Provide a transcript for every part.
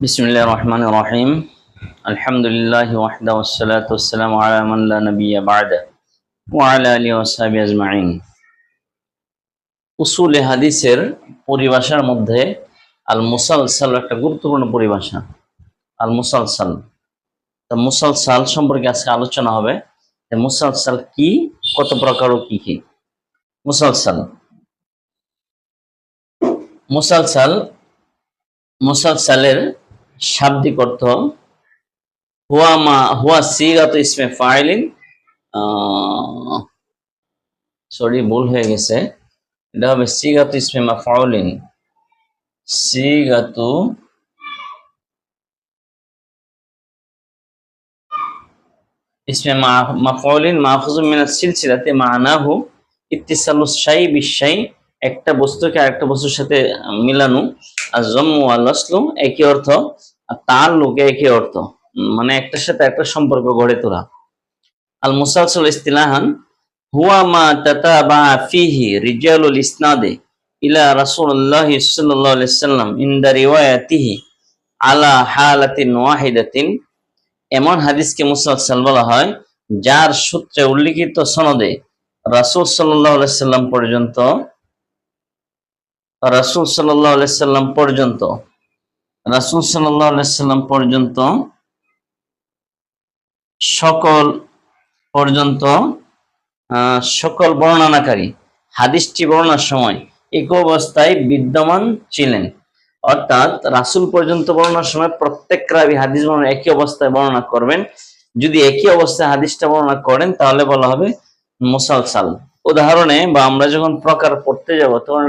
বিসমুল্লাহ রহমান রহিম আলহামদুলিল্লাহ ওয়াহদা ওসালাম ওয়ালা আলী আজমাইন উসুল হাদিসের পরিভাষার মধ্যে আল মুসালসাল একটা গুরুত্বপূর্ণ পরিভাষা। আল মুসালসাল তা মুসালসাল সম্পর্কে আজকে আলোচনা হবে মুসালসাল কি, কত প্রকার ও কি কি। মুসালসাল। মুসালসাল, মুসালসালের শাব্দিক অর্থ হুয়া মা, হুয়া সিগাত ইসমে ফাইলিন সরি ভুল হয়ে গেছে। এটা হবে সিগাত ইসমে মা ফাউলিন সিগাতু ইসমে মাফউলিন মাহফুজুম মিন সিলসিলাতে মানাহু ইত্তিসালু শাই বিশাই একটা বস্তুকে আরেকটা বস্তুর সাথে মিলানো। আর জম্মু আল আসলু একই অর্থ, আর তার লোকে একই অর্থ। মানে একটার সাথে একটা সম্পর্ক গড়ে তোলা। আল মুসালসল ইস্তিলাহান, হুয়া মা তাতাবা ফিহি রিজালুল ইসনাদে ইলা রাসূলুল্লাহ সাল্লাল্লাহু আলাইহি সাল্লাম ইনদা রিওয়ায়াতিহি আলা হালাতিন ওয়াহিদাতিন। এমন হাদিসকে মুসালসাল বলা হয়, যার সূত্রে উল্লিখিত সনদে রাসূল সাল্লাল্লাহু আলাইহি সাল্লাম পর্যন্ত রাসূল সাল্লাল্লাহু আলাইহি সাল্লাম পর্যন্ত, রাসূল সাল্লাল্লাহু আলাইহি সাল্লাম পর্যন্ত, সকল পর্যন্ত সকল বর্ণনাকারী, হাদিসটি বর্ণনার সময় এক অবস্থায় বিদ্যমান ছিলেন। অর্থাৎ রাসুল পর্যন্ত বর্ণনার সময় প্রত্যেক রাবি হাদিস বর্ণনা একই অবস্থায় বর্ণনা করবেন। যদি একই অবস্থায় হাদিসটা বর্ণনা করেন, তাহলে বলা হবে মুসালসাল। উদাহরণে বা আমরা যখন প্রকার পড়তে যাব, তখন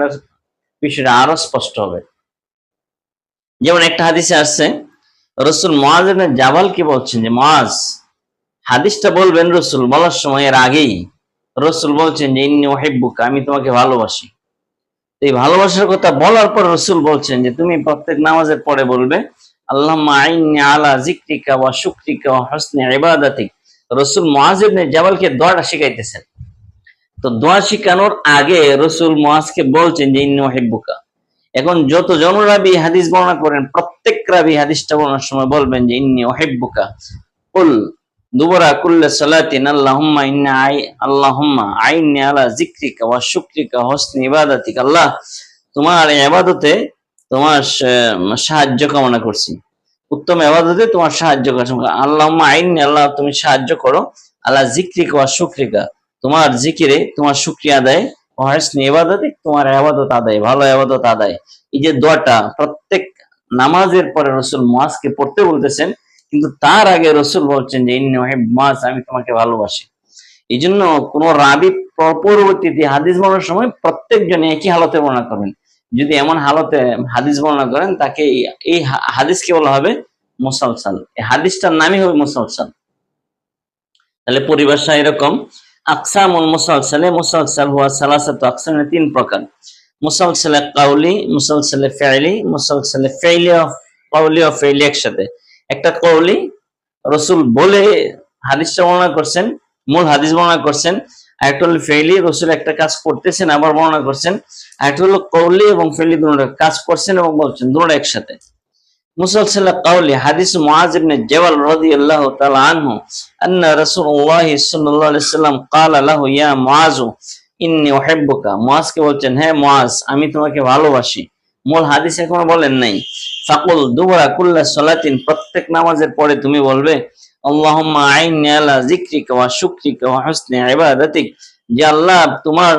বিষয়টা আরও স্পষ্ট হবে। যেমন একটা হাদিসে আসছে, রসুল মহাজ জাবাল কি বলছেন যে মহাজ হাদিসটা বলবেন রসুল, বলার সময় এর আগেই রসুল বলছেন যে, ইন্নি ওহেব্বুকা আমি তোমাকে ভালোবাসি। এই ভালোবাসার কথা বলার পর রসুল বলছেন যে, তুমি প্রত্যেক নামাজের পরে বলবে আল্লাহ রসুল মহাজিবনে জাবালকে দোয়াটা শিখাইতেছেন। তো দোয়া শিখানোর আগে রসুল মহাজকে বলছেন যে, ইন্নি ওহেব্বুকা এখন যত জন রাবি হাদিস বর্ণনা করেন, প্রত্যেক রাবি হাদিসটা বর্ণনার সময় বলবেন যে, ইন্নি ওহেব্বুকা কুল, দুবরা কুল্লে সালাতিন, আল্লাহুম্মা ইন্না আই, আল্লাহুম্মা আইনি আলা জিক্রিকা ওয়া শুক্রিকা হসনি ইবাদাতিক। আল্লাহ, তোমার ইবাদতে তোমার সাহায্য কামনা করছি। উত্তম ইবাদতে তোমার সাহায্য করছি। আল্লাহুম্মা আইনি আল্লাহ, তুমি সাহায্য করো। আলা জিক্রিকা ওয়া শুক্রিকা। তোমার জিকিরে তোমার শুকরিয়া আদায় ও হসনি ইবাদাতিক তোমার ইবাদত আদায়, ভালো ইবাদত আদায়। এই যে দোয়াটা প্রত্যেক নামাজের পরে রসুল মুয়াজকে পড়তে বলতেছেন, কিন্তু তার আগে রসুল বলছেন যে মাস আমি তোমাকে ভালোবাসি। এই জন্য কোন রাবি পরবর্তীতে হাদিস বর্ণার সময় প্রত্যেকজন একই হালতে বর্ণনা করবেন। যদি এমন হালতে হাদিস বর্ণনা করেন, তাকে এই- এই হা- হাদিসকে বলা হবে মুসালসাল। এই হাদিসটার নামই হবে মুসালসাল। তাহলে পরিভাষা এরকম আকসামুল হুয়া আকসামে তিন প্রকার। কাউলি ফেইলি ও কাউলি ও ফেইলি একসাথে। একটা কৌলি রসুল বলে হাদিসটা বর্ণনা করছেন, মূল হাদিস বর্ণনা করছেন, আরেকটা হলো ফেইলি, রসুল একটা কাজ করতেছেন, আবার বর্ণনা করছেন, আরেকটা হলো কৌলি এবং ফেলি দুটো কাজ করছেন এবং বলছেন দুটো একসাথে। মুসলসল কাউলি হাদিস রাদিয়াল্লাহু তাআলা আনহু রাসূলুল্লাহ সাল্লাল্লাহু আলাইহি সাল্লাম ক্বালা লাহু, ইয়া মুআজ, ইন্নী উহিব্বুকা। হে মুআজ, আমি তোমাকে ভালোবাসি। মূল হাদিস এখনও বলেন নাই। ফাকুল দুবরা কুল্লা প্রত্যেক নামাজের পরে তুমি বলবে, আল্লাহুম্মা আইননি আলা যিকরিকা ওয়া শুকরিকা ওয়া হুসনি ইবাদাতিক। যে আল্লাহ তোমার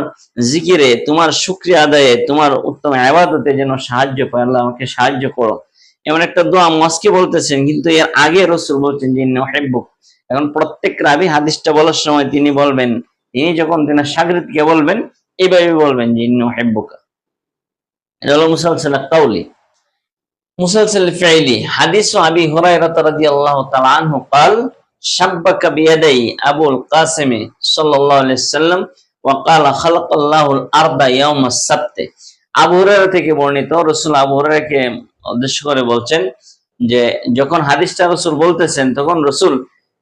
জিকিরে তোমার শুকরিয়া আদায়ে তোমার উত্তম ইবাদতে যেন সাহায্য পায় আল্লাহ আমাকে সাহায্য করো। এমন একটা দোয়া মস্কে বলতেছেন কিন্তু এর আগে রসুল বলছেন যে হেব্বুক এখন প্রত্যেক রাবি হাদিসটা বলার সময় তিনি বলবেন তিনি যখন তিনি সাগরিদকে বলবেন এইভাবে বলবেন যে ইন্নু হেব্বুকা এটা হলো মুসালসাল কাউলি مسلسل الفعلي حديث أبي هريرة رضي الله تعالى عنه قال شبك بيدي أبو القاسم صلى الله عليه وسلم وقال خلق الله الأرض يوم السبت আবু হুরায়রা থেকে বর্ণিত, রসুল আবু হুরায়রাকে উদ্দেশ্য করে বলছেন যে, যখন হাদিসটা রসুল বলতেছেন, তখন রসুল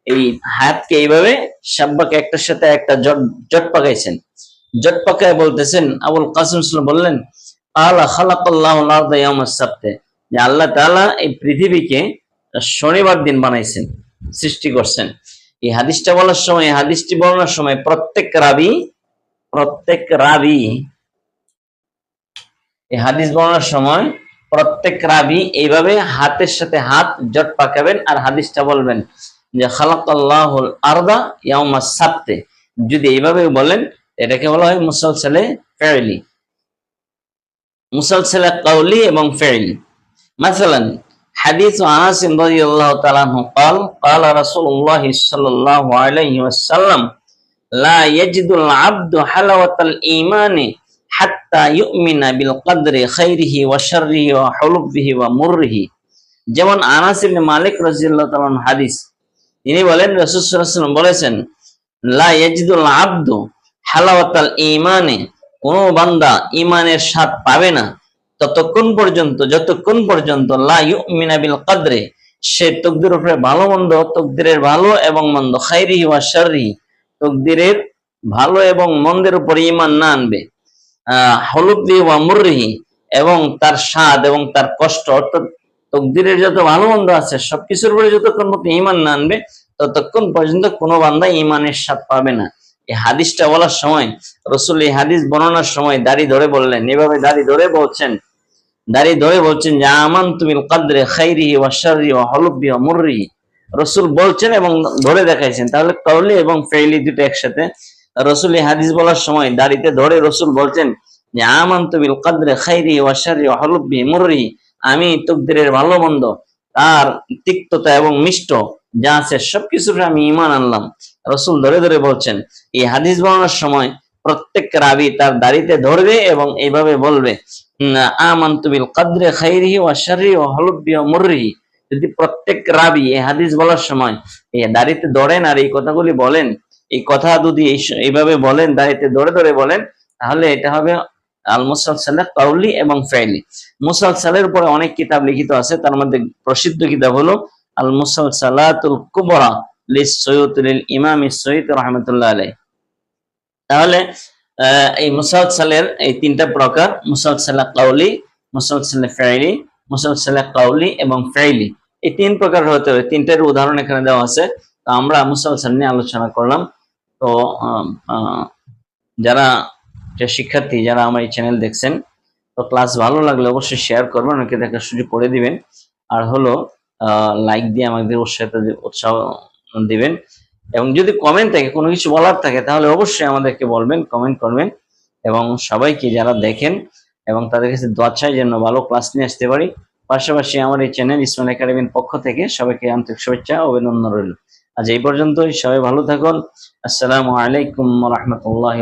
এই হাতকে এইভাবে সাব্বাকে একটার সাথে একটা জট জট পাকাইছেন। জট পাকায় বলতেছেন, আবুল কাসিম বললেন আলা খালাকাল্লাহু যে আল্লাহ তাআলা এই পৃথিবীকে শনিবার দিন বানাইছেন, সৃষ্টি করছেন। এই হাদিসটা বলার সময় হাদিসটি বলার সময় প্রত্যেক রাবি প্রত্যেক রাবি এই হাদিস বলার সময় প্রত্যেক রাবি এইভাবে হাতের সাথে হাত জট পাকাবেন আর হাদিসটা বলবেন যে খালাকাল্লাহুল আরদা ইয়াউমা সাবতে যদি এইভাবে বলেন এটাকে বলা হয় মুসালসালে ফেরিলি মুসালসালে কাউলি এবং ফেরিলি مثلا حديث انس رضي الله تعالى عنه قال قال رسول الله صلى الله عليه وسلم لا يجد العبد حلاوة الإيمان যেমন আনাস ইবনে মালিক রাদিয়াল্লাহু হাদিস, তিনি বলেন, রাসূল সাল্লাল্লাহু আলাইহি বলেছেন, লা ইয়াজিদুল কোনো বান্দা ঈমানের স্বাদ পাবে না। ততক্ষণ পর্যন্ত, যতক্ষণ পর্যন্ত লা ইউমিনা বিল কদরে, সে তকদির উপরে ভালো মন্দ, তকদিরের ভালো এবং মন্দ খাইরি ওয়া শাররি তকদিরের ভালো এবং মন্দের উপর ঈমান না আনবে। হলুদি ওয়া মুররিহি এবং তার স্বাদ এবং তার কষ্ট, অর্থাৎ তকদিরের যত ভালো মন্দ আছে, সবকিছুর উপরে যতক্ষণ পর্যন্ত ঈমান না আনবে, ততক্ষণ পর্যন্ত কোনো বান্দা ইমানের স্বাদ পাবে না। এই হাদিসটা বলার সময়, রসুল এই হাদিস বর্ণনার সময় দাড়ি ধরে বললেন, এভাবে দাড়ি ধরে বলছেন, দাড়ি ধরে বলছেন যে আমান তুমি কাদরে খাইরি ওয়া শাররি ওয়া হলুবি ওয়া মুররি। রসুল বলছেন এবং ধরে দেখাইছেন। তাহলে কওলি এবং ফেইলি দুটো একসাথে রসুল এই হাদিস বলার সময় দাড়িতে ধরে রসুল বলছেন, যে আমান তুমি কাদরে খাইরি ওয়া শাররি ওয়া মুররি, আমি তকদিরের ভালো মন্দ, তার তিক্ততা এবং মিষ্ট যা আছে সবকিছুর আমি ইমান আনলাম। রসুল ধরে ধরে বলছেন, এই হাদিস বলার সময় প্রত্যেক রাবি তার দাড়িতে ধরবে এবং এইভাবে বলবে আমান্তু বিল কদরে খাইরিহি ওয়া শাররিহি ওয়া হলুবি ওয়া যদি প্রত্যেক রাবি এই হাদিস বলার সময় এই দাড়িতে ধরেন আর এই কথাগুলি বলেন এই কথা যদি এইভাবে বলেন, দাড়িতে ধরে ধরে বলেন, তাহলে এটা হবে আল মুসালসালে কাউলি এবং ফেইলি। মুসালসালের উপরে অনেক কিতাব লিখিত আছে, তার মধ্যে প্রসিদ্ধ কিতাব হলো আল মুসালসালাতুল কুবরা এই মুসালসালের এবং এই তিন প্রকার হতে উদাহরণ এখানে দেওয়া আছে। তো আমরা মুসালসাল নিয়ে আলোচনা করলাম। তো যারা শিক্ষার্থী যারা আমার এই চ্যানেল দেখছেন, তো ক্লাস ভালো লাগলে অবশ্যই শেয়ার করবেন অনেকে দেখার সুযোগ করে দিবেন। আর হলো লাইক দিয়ে আমাদের উৎসাহিত উৎসাহ দিবেন। এবং যদি কমেন্ট থাকে, কোনো কিছু বলার থাকে, তাহলে অবশ্যই আমাদেরকে বলবেন কমেন্ট করবেন। এবং সবাইকে যারা দেখেন এবং তাদের কাছে দোয়া চাই যেন ভালো ক্লাস নিয়ে আসতে পারি। পাশাপাশি আমার এই চ্যানেল ইসমাইল একাডেমির পক্ষ থেকে সবাইকে আন্তরিক শুভেচ্ছা, অভিনন্দন রইল। আজ এই পর্যন্তই। সবাই ভালো থাকুন। আসসালামু আলাইকুম রহমতুল্লাহ